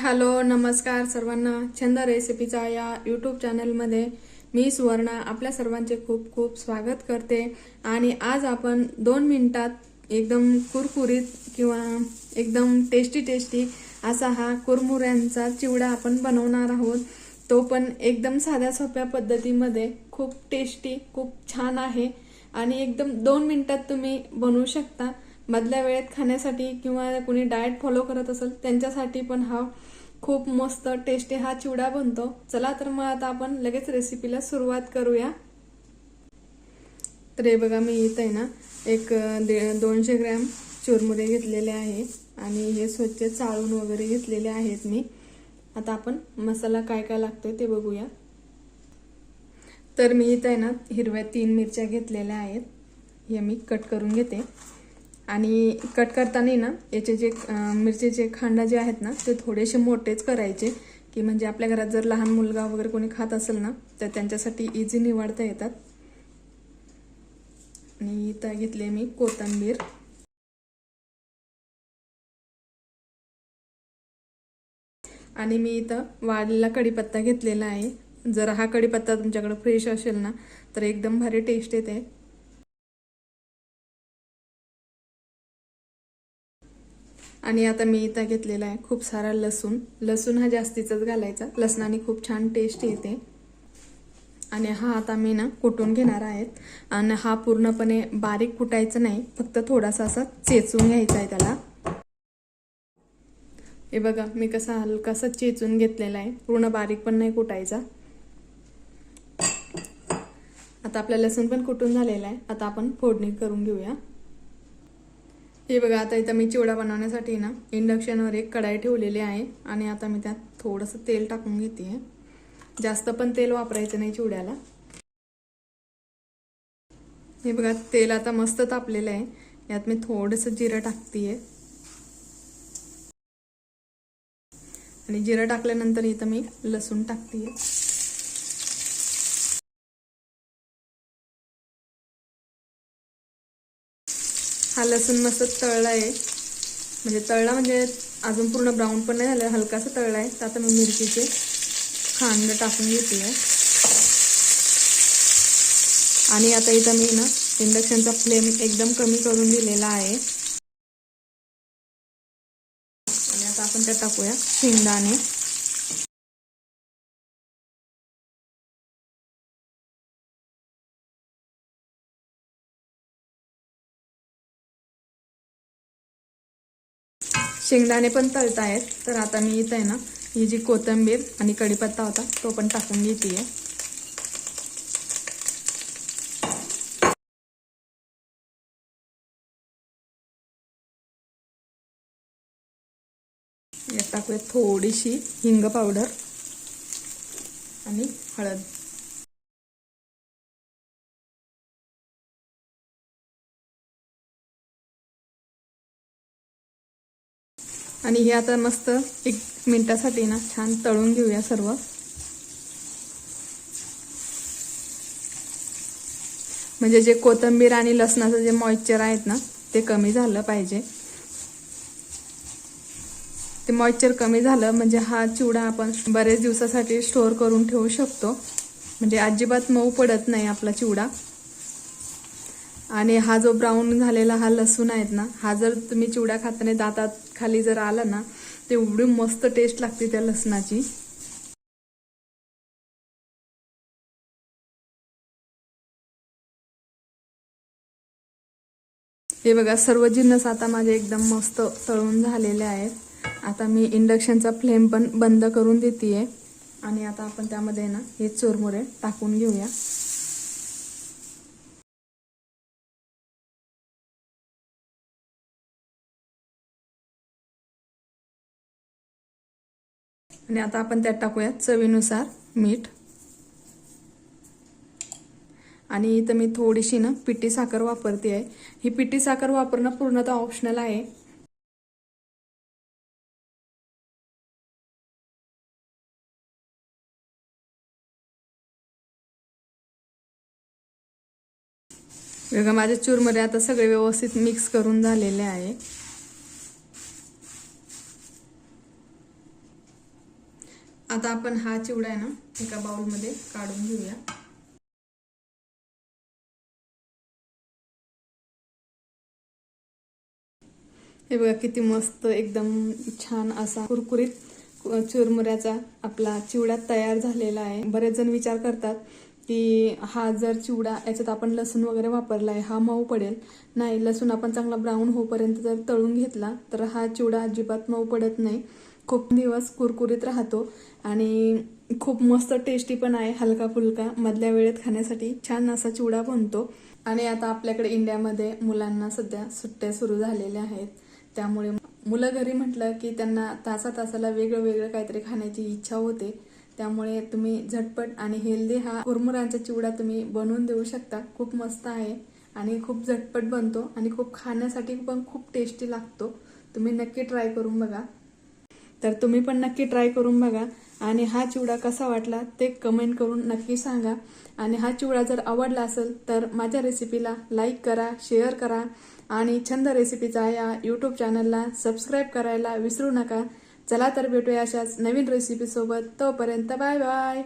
Hello नमस्कार सर्वांना छंद रेसिपीचा या यूट्यूब चॅनलमध्ये मी सुवर्णा आपल्या सर्वांचे खूप खूप स्वागत करते. आणि आज आपण दोन मिनटात एकदम कुरकुरीत किंवा एकदम टेस्टी टेस्टी असा हा कुरमुऱ्यांचा चिवडा आपण बनवणार आहोत. तो पण एकदम साध्या सोप्या पद्धतीमध्ये खूप टेस्टी खूप छान आहे. आणि एकदम दोन मिनटात तुम्ही बनवू शकता. मधल्या वेळेत खाण्यासाठी किंवा कुणी डाएट फॉलो करत असेल त्यांच्यासाठी पण हा खूप मस्त टेस्टी हा चिवडा बनतो. चला तर मग आता आपण लगेच रेसिपीला सुरुवात करूया. तर हे बघा मी इथं आहे ना एक दे दोनशे ग्रॅम चुरमुरे घेतलेले आहे आणि हे स्वच्छ चाळून वगैरे घेतलेले आहेत मी. आता आपण मसाला काय काय लागतोय ते बघूया. तर मी इथं आहे ना हिरव्या तीन मिरच्या घेतलेल्या आहेत. हे मी कट करून घेते. आणि कट करताना ना याचे जे मिरचीचे खांडा जे आहेत ना ते थोडेसे मोठेच करायचे. की म्हणजे आपल्या घरात जर लहान मुलगा वगैरे कोणी खात असेल ना तर त्यांच्यासाठी इझी निवडता येतात. आणि इथं घेतले मी कोथिंबीर. आणि मी इथं वाढलेला कढीपत्ता घेतलेला आहे. जर हा कढीपत्ता तुमच्याकडे फ्रेश असेल ना तर एकदम भारी टेस्ट येते. आणि आता मी इथं घेतलेला आहे खूप सारा लसूण. लसूण हा जास्तीचाच घालायचा. लसणाने खूप छान टेस्ट येते. आणि हा आता मी ना कुटून घेणार आहेत आणि हा पूर्णपणे बारीक कुटायचा नाही फक्त थोडासा असा चेचून घ्यायचा आहे त्याला. हे बघा मी कसा हलकासा चेचून घेतलेला आहे. पूर्ण बारीक पण नाही कुटायचा. आता आपला लसूण पण कुटून झालेला आहे. आता आपण फोडणी करून घेऊया. हे बघा आता इथं मी चिवडा बनवण्यासाठी ना इंडक्शनवर एक कढाई ठेवलेली आहे आणि आता मी त्यात थोडंसं तेल टाकून घेते जास्त पण तेल वापरायचं नाही चिवड्याला. हे बघा तेल आता मस्त तापलेलं आहे. यात मी थोडंसं जिरं टाकते आणि जिरं टाकल्यानंतर इथं मी लसूण टाकते हा लसूण मस्त तळला आहे. म्हणजे तळला म्हणजे अजून पूर्ण ब्राऊन पण नाही झालं हलकासा तळला आहे. तर आता मी मिरचीचे खांड टाकून घेते आणि आता इथं मी ना इंडक्शनचा फ्लेम एकदम कमी करून दिलेला आहे. आणि आता आपण त्यात टाकूया शेंगदाणे. शेंगदाणे पण तळतायत. तर आता मी इथं आहे ना ही जी कोथिंबीर आणि कढीपत्ता होता तो पण टाकून घेते यात टाकूया थोडीशी हिंग पावडर आणि हळद. आणि हे आता मस्त एक मिनटासाठी ना छान तळून घेऊया सर्व. म्हणजे जे कोथिंबीर आणि लसणाचं जे मॉइश्चर आहेत ना ते कमी झालं पाहिजे. ते मॉइश्चर कमी झालं म्हणजे हा चिवडा आपण बरेच दिवसासाठी स्टोअर करून ठेवू शकतो. म्हणजे अजिबात मऊ पडत नाही आपला चिवडा. आणि हा जो ब्राऊन झालेला हा लसूण आहेत ना हा जर तुम्ही चिवडा खाताना दातात खाली जर आला ना ते एवढी मस्त टेस्ट लागते त्या लसणाची. हे बघा सर्व जिन्नस आता माझे एकदम मस्त तळून झालेले आहेत. आता मी इंडक्शनचा फ्लेम पण बंद करून देते आणि आता आपण त्यामध्ये ना हे चोरमुरे टाकून घेऊया. आणि आता आपण त्यात टाकूया चवीनुसार मीठ. आणि इथं मी थोडीशी ना पिठी साखर वापरते आहे. ही पिठी साखर वापरणं पूर्णतः ऑप्शनल आहे. बघा माझ्या चूरमध्ये आता सगळे व्यवस्थित मिक्स करून झालेले आहे. आता आपण हा चिवडा आहे ना एका बाउलमध्ये काढून घेऊया. हे बघा किती मस्त एकदम छान असा कुरकुरीत चुरमुऱ्याचा आपला चिवडा तयार झालेला आहे. बरेच जण विचार करतात की हा जर चिवडा याच्यात आपण लसूण वगैरे वापरला आहे हा मऊ पडेल. नाही लसूण आपण चांगला ब्राऊन होईपर्यंत जर तळून घेतला तर हा चिवडा अजिबात मऊ पडत नाही. खूप दिवस कुरकुरीत राहतो आणि खूप मस्त टेस्टी पण आहे हलका फुलका. मधल्या वेळेत खाण्यासाठी छान असा चिवडा बनतो. आणि आता आपल्याकडे इंडियामध्ये मुलांना सध्या सुट्ट्या सुरू झालेल्या आहेत. त्यामुळे मुलं घरी म्हटलं की त्यांना तासा तासाला वेगळं वेगळं काहीतरी खाण्याची इच्छा होते. त्यामुळे तुम्ही झटपट आणि हेल्दी हा कुरमुरांचा चिवडा तुम्ही बनवून देऊ शकता. खूप मस्त आहे आणि खूप झटपट बनतो आणि खूप खाण्यासाठी पण खूप टेस्टी लागतो. तुम्ही नक्की ट्राय करून बघा. तर तुम्ही पण नक्की ट्राय करून बघा. आणि हा चिवडा कसा वाटला ते कमेंट करून नक्की सांगा. आणि हा चिवडा जर आवडला असेल तर माझ्या रेसिपीला लाईक करा शेअर करा. आणि छंद रेसिपीचा या यूट्यूब चॅनलला सबस्क्राईब करायला विसरू नका. चला तर भेटूया अशाच नवीन रेसिपीसोबत तोपर्यंत बाय बाय